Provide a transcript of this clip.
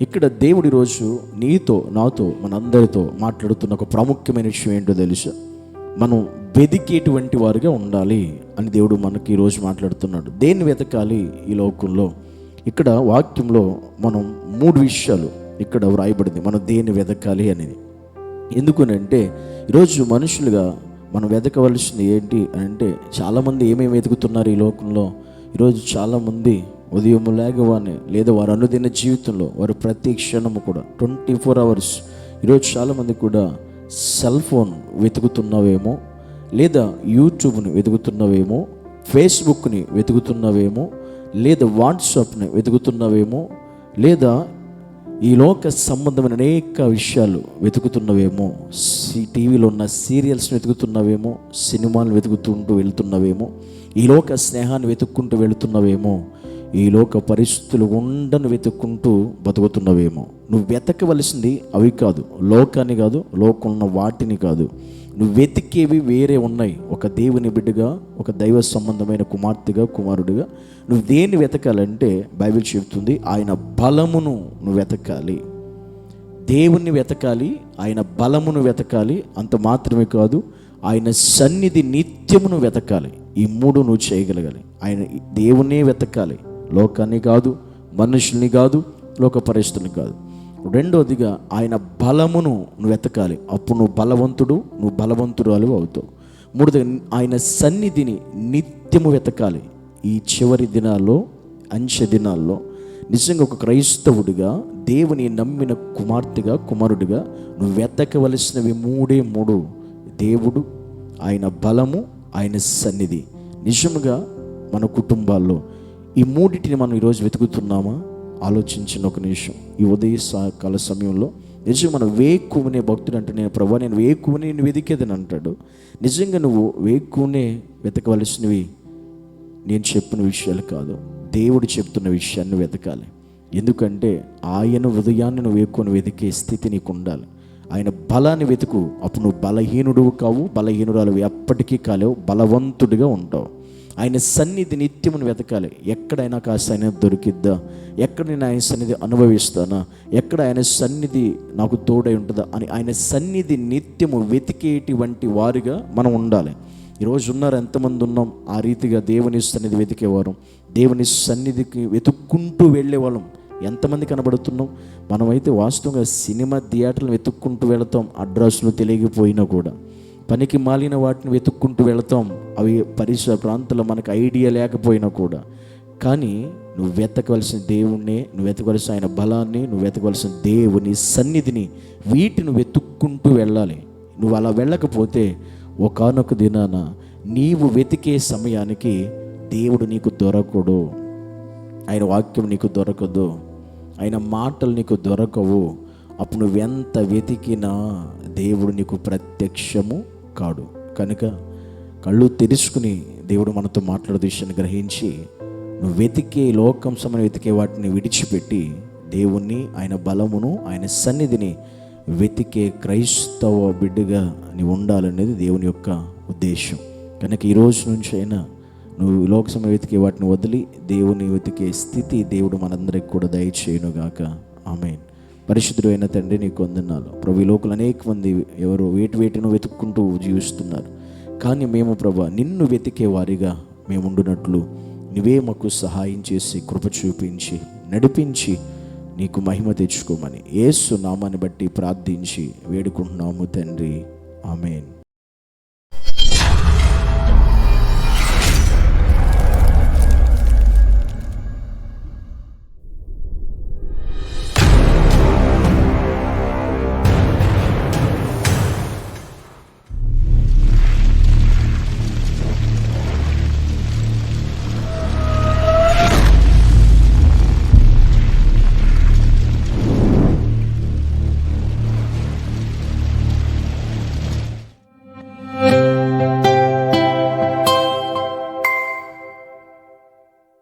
ఇక్కడ దేవుడి రోజు నీతో నాతో మనందరితో మాట్లాడుతున్న ఒక ప్రాముఖ్యమైన విషయం ఏంటో తెలుసా? మనం వెతికేటువంటి వారిగా ఉండాలి అని దేవుడు మనకి ఈరోజు మాట్లాడుతున్నాడు. దేన్ని వెతకాలి ఈ లోకంలో? ఇక్కడ వాక్యంలో మనం మూడు విషయాలు ఇక్కడ వ్రాయబడింది. మనం దేన్ని వెతకాలి అనేది. ఎందుకనంటే ఈరోజు మనుషులుగా మనం వెతకవలసింది ఏంటి అని అంటే చాలామంది ఏమేమి వెతుకుతున్నారు ఈ లోకంలో? ఈరోజు చాలామంది ఉదయం లేగవానే లేదా వారు అనుదిన జీవితంలో వారు ప్రతి క్షణము కూడా ట్వంటీ ఫోర్ అవర్స్ ఈరోజు చాలామంది కూడా సెల్ ఫోన్ వెతుకుతున్నావేమో లేదా యూట్యూబ్ని వెతుకుతున్నావేమో ఫేస్బుక్ని వెతుకుతున్నావేమో లేదా వాట్సాప్ని వెతుకుతున్నావేమో లేదా ఈ లోక సంబంధమైన అనేక విషయాలు వెతుకుతున్నవేమో సి టీవీలో ఉన్న సీరియల్స్ని వెతుకుతున్నవేమో సినిమాలు వెతుకుతుంటూ వెళ్తున్నవేమో ఈ లోక స్నేహాన్ని వెతుక్కుంటూ వెళుతున్నవేమో ఈ లోక పరిస్థితులు ఉండను వెతుక్కుంటూ బతుకుతున్నవేమో. నువ్వు వెతకవలసింది అవి కాదు లోకాన్ని కాదు లోకం ఉన్న వాటిని కాదు. నువ్వు వెతికేవి వేరే ఉన్నాయి. ఒక దేవుని బిడ్డగా ఒక దైవ సంబంధమైన కుమార్తెగా కుమారుడిగా నువ్వు దేన్ని వెతకాలంటే బైబిల్ చెబుతుంది ఆయన బలమును నువ్వు వెతకాలి. దేవుణ్ణి వెతకాలి ఆయన బలమును వెతకాలి అంత మాత్రమే కాదు ఆయన సన్నిధి నిత్యమును వెతకాలి. ఈ మూడు నువ్వు చేయగలగాలి. ఆయన దేవుణ్ణే వెతకాలి. లోకాన్ని కాదు మనుషుల్ని కాదు లోక పరిస్థితుల్ని కాదు. రెండవదిగా ఆయన బలమును నువ్వు వెతకాలి అప్పుడు నువ్వు బలవంతుడు నువ్వు బలవంతురాలు అవుతావు. మూడోదిగా ఆయన సన్నిధిని నిత్యము వెతకాలి. ఈ చివరి దినాల్లో అంచె దినాల్లో నిజంగా ఒక క్రైస్తవుడిగా దేవుని నమ్మిన కుమార్తెగా కుమారుడిగా నువ్వు వెతకవలసినవి మూడే మూడు. దేవుడు ఆయన బలము ఆయన సన్నిధి. నిజముగా మన కుటుంబాల్లో ఈ మూడింటిని మనం ఈరోజు వెతుకుతున్నామా? ఆలోచించిన ఒక నిమిషం. ఈ ఉదయ కాల సమయంలో నిజంగా మనం వేకువనే భక్తుడు అంటే నేను ప్రభా నేను వేకువని నేను వెతికేదని అంటాడు. నిజంగా నువ్వు వేకువనే వెతకవలసినవి నేను చెప్పిన విషయాలు కాదు. దేవుడు చెప్తున్న విషయాన్ని వెతకాలి. ఎందుకంటే ఆయన హృదయాన్ని నువ్వు వేక్కుని వెతికే స్థితి నీకు ఉండాలి ఆయన బలాన్ని వెతుకు. అప్పుడు నువ్వు బలహీనుడు కావు బలహీనురాలు ఎప్పటికీ కాలేవు బలవంతుడిగా ఉంటావు. ఆయన సన్నిధి నిత్యమును వెతకాలి. ఎక్కడైనా కాస్త ఆయన దొరికిద్దా? ఎక్కడ నేను ఆయన సన్నిధి అనుభవిస్తానా? ఎక్కడ ఆయన సన్నిధి నాకు తోడై ఉంటుందా? అని ఆయన సన్నిధి నిత్యము వెతికేటువంటి వారిగా మనం ఉండాలి. ఈరోజు ఉన్నారు ఎంతమంది ఉన్నాం? ఆ రీతిగా దేవుని సన్నిధి వెతికేవారు. దేవుని సన్నిధికి వెతుక్కుంటూ వెళ్ళేవాళ్ళం. ఎంతమంది కనబడుతున్నాం? మనమైతే వాస్తవంగా సినిమా థియేటర్లు వెతుక్కుంటూ వెళతాం. అడ్రస్లు తెలియకపోయినా కూడా. పనికి మాలిన వాటిని వెతుక్కుంటూ వెళతాం. అవి పరిసర ప్రాంతంలో మనకు ఐడియా లేకపోయినా కూడా. కానీ నువ్వు వెతకవలసిన దేవుణ్ణి నువ్వు వెతకవలసిన ఆయన బలాన్ని నువ్వు వెతకవలసిన దేవుని సన్నిధిని వీటిని వెతుక్కుంటూ వెళ్ళాలి. నువ్వు అలా వెళ్ళకపోతే ఒకనొక దినాన నీవు వెతికే సమయానికి దేవుడు నీకు దొరకడు. ఆయన వాక్యం నీకు దొరకదు. ఆయన మాటలు నీకు దొరకవు. అప్పుడు నువ్వెంత వెతికినా దేవుడు నీకు ప్రత్యక్షము కాడు. కనుక కళ్ళు తెరుచుకుని దేవుడు మనతో మాట్లాడే విషయాన్ని గ్రహించి నువ్వు వెతికే లోకం సమయం వెతికే వాటిని విడిచిపెట్టి దేవుణ్ణి ఆయన బలమును ఆయన సన్నిధిని వెతికే క్రైస్తవ బిడ్డగా నీవు ఉండాలనేది దేవుని యొక్క ఉద్దేశం. కనుక ఈ రోజు నుంచి అయినా నువ్వు లోక సమయం వెతికే వాటిని వదిలి దేవుని వెతికే స్థితి దేవుడు మనందరికి కూడా దయచేయనుగాక. ఆమెన్. పరిశుద్ధుడు అయిన తండ్రి నీకు వందనాలు. ప్రభు ఈ లోకలు అనేక మంది ఎవరు వేటి వేటిను వెతుక్కుంటూ జీవిస్తున్నారు. కానీ మేము ప్రభా నిన్ను వెతికే వారిగా మేము ఉండునట్లు నువ్వే మాకు సహాయం చేసి కృప చూపించి నడిపించి నీకు మహిమ తెచ్చుకోమని ఏసు నామాన్ని బట్టి ప్రార్థించి వేడుకుంటున్నాము తండ్రి. ఆమెన్.